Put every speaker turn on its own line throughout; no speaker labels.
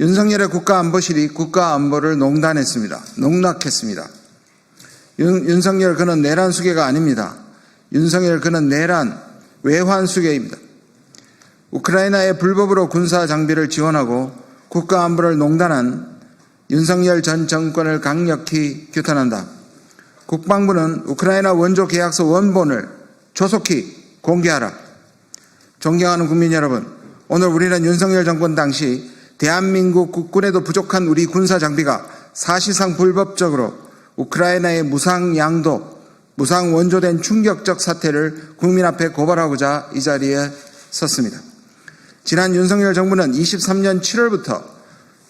윤석열의 국가안보실이 국가안보를 농단했습니다. 농락했습니다. 윤, 윤석열 그는 내란 수계가 아닙니다. 윤석열 그는 내란 외환 수계입니다. 우크라이나에 불법으로 군사 장비를 지원하고 국가안보를 농단한 윤석열 전 정권을 강력히 규탄한다. 국방부는 우크라이나 원조 계약서 원본을 조속히 공개하라. 존경하는 국민 여러분, 오늘 우리는 윤석열 정권 당시 대한민국 국군에도 부족한 우리 군사 장비가 사실상 불법적으로 우크라이나의 무상 양도, 무상 원조된 충격적 사태를 국민 앞에 고발하고자 이 자리에 섰습니다. 지난 윤석열 정부는 23년 7월부터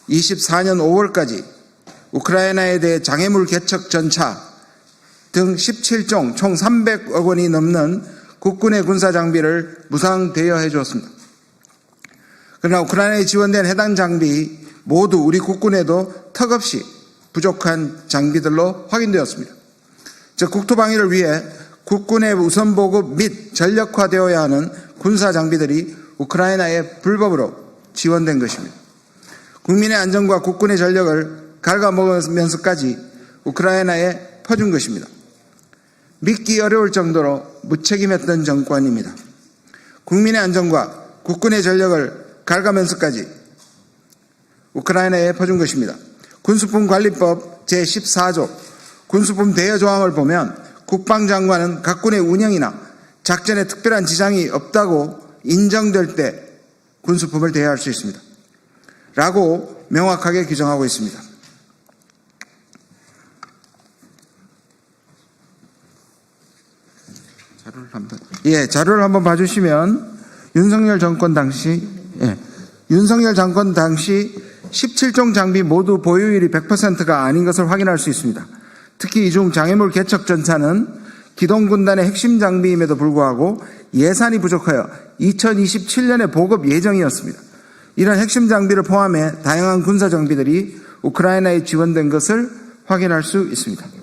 24년 5월까지 우크라이나에 대해 장애물 개척 전차 등 17종 총 300억 원이 넘는 국군의 군사 장비를 무상 대여해 주었습니다. 그러나 우크라이나에 지원된 해당 장비 모두 우리 국군에도 턱없이 부족한 장비들로 확인되었습니다. 즉 국토방위를 위해 국군의 우선 보급 및 전력화되어야 하는 군사 장비들이 우크라이나에 불법으로 지원된 것입니다. 국민의 안전과 국군의 전력을 갉아먹으면서까지 우크라이나에 퍼준 것입니다. 믿기 어려울 정도로 무책임했던 정권입니다. 국민의 안전과 국군의 전력을 갉아면서까지 우크라이나에 퍼준 것입니다. 군수품 관리법 제14조 군수품 대여 조항을 보면 국방장관은 각군의 운영이나 작전에 특별한 지장이 없다고 인정될 때 군수품을 대여할 수 있습니다. 라고 명확하게 규정하고 있습니다. 자료를 한번 예 자료를 한번 봐주시면 윤석열 정권 당시 예, 윤석열 정권 당시 17종 장비 모두 보유율이 100%가 아닌 것을 확인할 수 있습니다. 특히 이중 장애물 개척 전차는 기동군단의 핵심 장비임에도 불구하고 예산이 부족하여 2027년에 보급 예정이었습니다. 이런 핵심 장비를 포함해 다양한 군사 장비들이 우크라이나에 지원된 것을 확인할 수 있습니다.